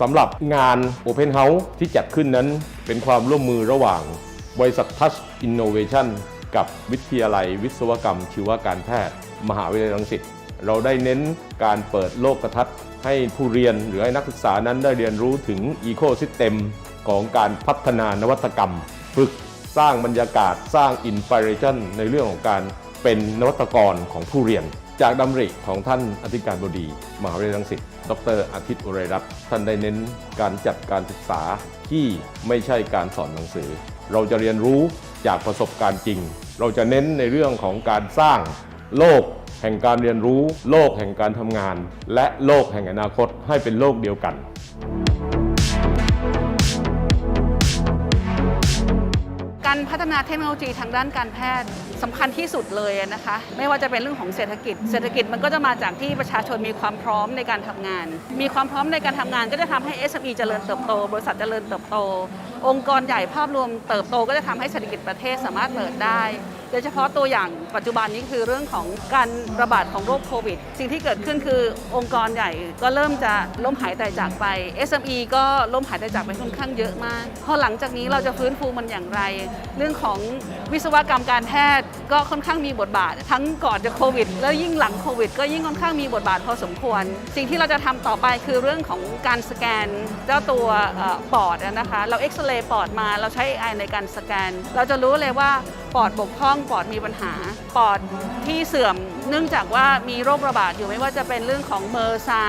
สำหรับงาน Open House ที่จัดขึ้นนั้นเป็นความร่วมมือระหว่างบริษัท Touch Innovation กับวิทยาลัยวิศวกรรมชีวการแพทย์ มหาวิทยาลัยรังสิตเราได้เน้นการเปิดโลกทัศน์ให้ผู้เรียนหรือให้นักศึกษานั้นได้เรียนรู้ถึง Ecosystem ของการพัฒนานวัตกรรม ฝึกสร้างบรรยากาศสร้างอินสปิเรชันในเรื่องของการเป็นนวัตกรของผู้เรียน จากดำริของท่านอธิการบดี มหาวิทยาลัยรังสิตดรอาทิตย์อุไรรัตน์ท่านได้เน้นการจัดการศึกษาที่ไม่ใช่การสอนหนังสือ เราจะเรียนรู้จากประสบการณ์จริง เราจะเน้นในเรื่องของการสร้างโลกแห่งการเรียนรู้ โลกแห่งการทำงาน และโลกแห่งอนาคตให้เป็นโลกเดียวกันการพัฒนาเทคโนโลยีทางด้านการแพทย์สำคัญที่สุดเลยนะคะ ไม่ว่าจะเป็นเรื่องของเศรษฐกิจ เศรษฐกิจมันก็จะมาจากที่ประชาชนมีความพร้อมในการทำงาน มีความพร้อมในการทำงาน ก็จะทำให้ SME เจริญเติบโต บริษัทเจริญเติบโต องค์กรใหญ่ภาพรวมเติบโต ก็จะทำให้เศรษฐกิจประเทศสามารถเปิดได้ โดยเฉพาะตัวอย่างปัจจุบันนี้คือเรื่องของการระบาดของโรคโควิด สิ่งที่เกิดขึ้นคือองค์กรใหญ่ก็เริ่มจะล้มหายตายจากไป SME ก็ล้มหายตายจากไปค่อนข้างเยอะมาก พอหลังจากนี้เราจะฟื้นฟูมันอย่างไร เรื่องของวิศวกรรมการแพทย์ก็ค่อนข้างมีบทบาท ทั้งก่อนจะโควิด แล้วยิ่งหลังโควิด ก็ยิ่งค่อนข้างมีบทบาทพอสมควร สิ่งที่เราจะทำต่อไปคือเรื่องของการสแกนเจ้าตัวปอดนะคะ เราเอ็กซเรย์ปอดมาเราใช้ AI ในการสแกน เราจะรู้เลยว่าปอดบกพร่องปอดมีปัญหา ปอดที่เสื่อมเนื่องจากว่ามีโรคระบาดอยู่ไม่ว่าจะเป็นเรื่องของเมอร์ซา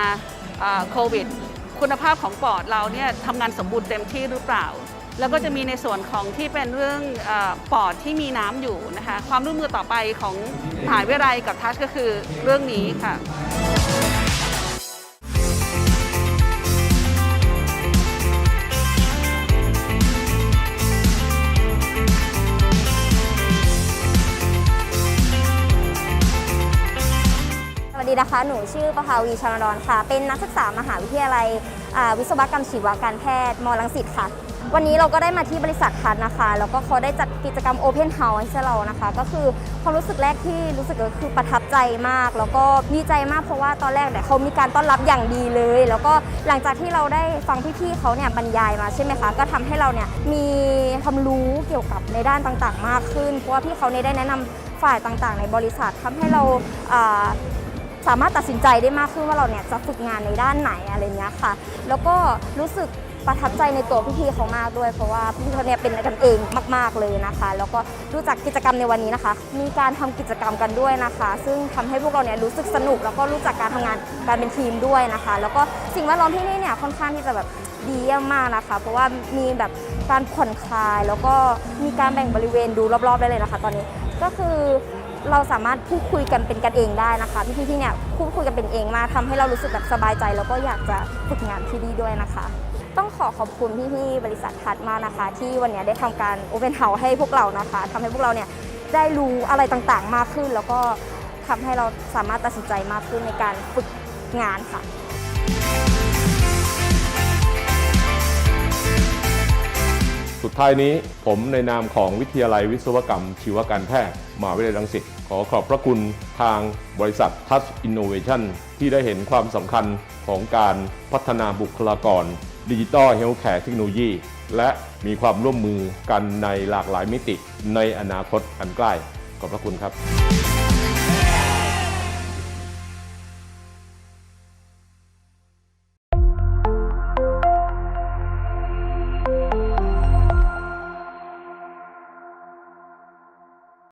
โควิด คุณภาพของปอดเราเนี่ยทำงานสมบูรณ์เต็มที่หรือเปล่า แล้วก็จะมีในส่วนของที่เป็นเรื่องอปอดที่มีน้ำอยู่นะคะ ความร่วมมือต่อไปของมหาวิทยาลัยกับทัชก็คือเรื่องนี้ค่ะ ดีนะคะ หนูชื่อประภาวีชนดรค่ะ เป็นนักศึกษามหาวิทยาลัยวิศวกรรมชีวการแพทย์มรังสิตค่ะ วันนี้เราก็ได้มาที่บริษัททันนะคะ แล้วก็เขาได้จัดกิจกรรม Open House ให้เรานะคะ ก็คือความรู้สึกแรกที่รู้สึกก็คือประทับใจมาก แล้วก็ดีใจมากเพราะว่าตอนแรกเนี่ยเขามีการต้อนรับอย่างดีเลย แล้วก็หลังจากที่เราได้ฟังพี่ๆเขาเนี่ยบรรยายมาใช่ไหมคะ ก็ทำให้เราเนี่ยมีความรู้เกี่ยวกับในด้านต่างๆ มากขึ้น เพราะว่าพี่เขาเนี่ยได้แนะนำฝ่ายต่างๆ ในบริษัททำให้เรา สามารถตัดสินใจได้มากขึ้นว่าเราเนี่ยจะฝึกงานในด้านไหนอะไรเงี้ยค่ะ แล้วก็รู้สึกประทับใจในตัวพี่ๆเขามากด้วย เพราะว่าพี่เขาเนี่ยเป็นกันเองมาก ๆเลยนะคะ แล้วก็รู้จักกิจกรรมในวันนี้นะคะ มีการทำกิจกรรมกันด้วยนะคะ ซึ่งทำให้พวกเราเนี่ยรู้สึกสนุก แล้วก็รู้จักการทำงานการเป็นทีมด้วยนะคะ แล้วก็สิ่งแวดล้อมที่นี่เนี่ยค่อนข้างที่จะแบบดีเยี่ยมมากนะคะ เพราะว่ามีแบบการผ่อนคลาย แล้วก็มีการแบ่งบริเวณดูรอบๆได้เลยนะคะ ตอนนี้ก็คือ เราสามารถพูดคุยกันเป็นกันเองได้นะคะพี่ๆที่เนี่ยพูดคุยกันเป็นเองมากทำให้เรารู้สึกแบบสบายใจ แล้วก็อยากจะฝึกงานที่นี่ด้วยนะคะ ต้องขอขอบคุณพี่ๆบริษัททัดมากนะคะ ที่วันนี้ได้ทำการ Open House ให้พวกเรานะคะทำให้พวกเราเนี่ยได้รู้อะไรต่างๆมากขึ้น แล้วก็ทำให้เราสามารถตัดสินใจมากขึ้นในการฝึกงานค่ะ สุดท้ายนี้ผมในนามของวิทยาลัยวิศวกรรม ชีวการแพทย์มหาวิทยาลัยรังสิตขอขอบพระคุณทางบริษัท Touch Innovation ที่ได้เห็นความสำคัญของการพัฒนาบุคลากรดิจิ t a ลเฮลท์แคร์เทคโนโลยีและมีความร่วมมือกันในหลากหลายมิติในอนาคตอันใกล้ ขอบพระคุณครับ